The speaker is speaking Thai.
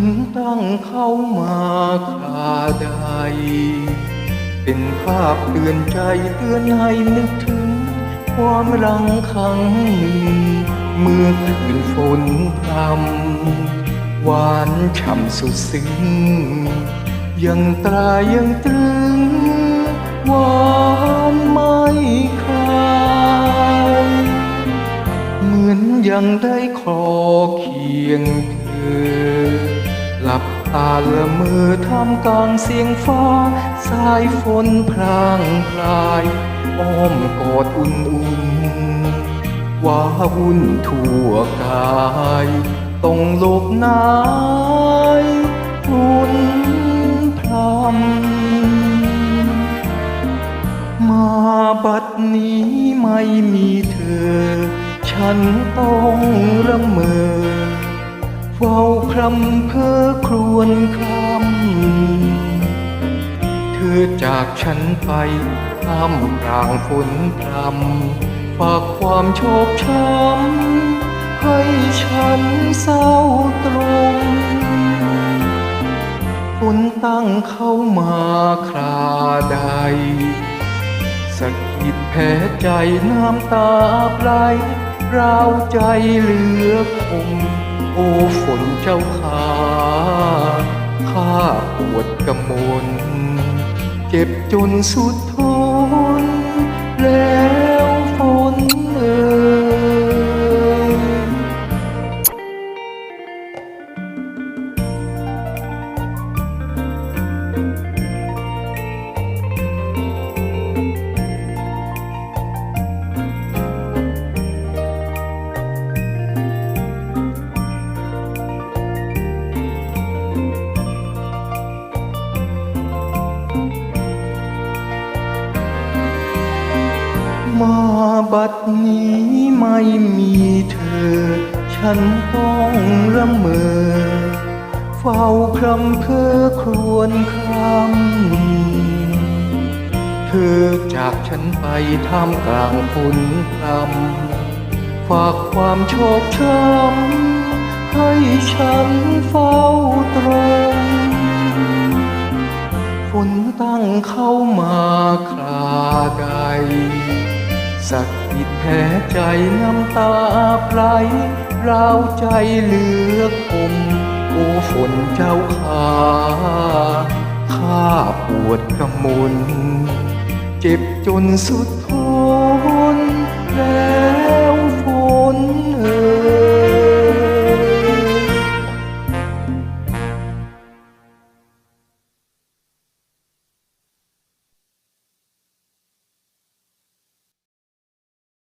นตั้งเข้ามาคาใด เป็นภาพเตือนใจเตือนให้นึกถึง ความรังคังนึ่งเมื่อคืนฝนพรำหวานฉ่ำสุดซึ้ง ยังตรายังตรึงหวานไม่คลายเหมือนยังได้คอเคียงเธอ หลับตาละเมอท่ามกลางเสียงฟ้า สายฝนพรางพราย อ้อมกอดอุ่นๆว่าวุ่นทั่วกายต้องหลบหนายฝุ่นพรำมาบัดนี้ไม่มีเธอ ฉันต้องระเมอ รำเพ้อครวญครำเธอจากฉันไปท่ามกลางฝนพรำฝากความโชคช้ำให้ฉันเศร้าตรงฝนตั้งเข้ามาคราใดสะกิดแผลใจน้ำตาไหลราวใจเหลือคง โอ้ฝนเจ้าขาข้าปวดกระมนเจ็บจนสุดท บัดนี้ไม่มีเธอ ฉันต้องระเมอ เฝ้าครำเพ้อครวญครำเธอจากฉันไปท่ามกลางฝนพรำฝากความโชคช้ำให้ฉันเฝ้าตรงฝนตั้งเข้ามาคราใด สักกิดแผลใจน้ำตาพลายราวใจเหลือกอมโอ้ฝนเจ้าขาข้าปวดกำมนเจ็บจนสุดทนแล้วฝน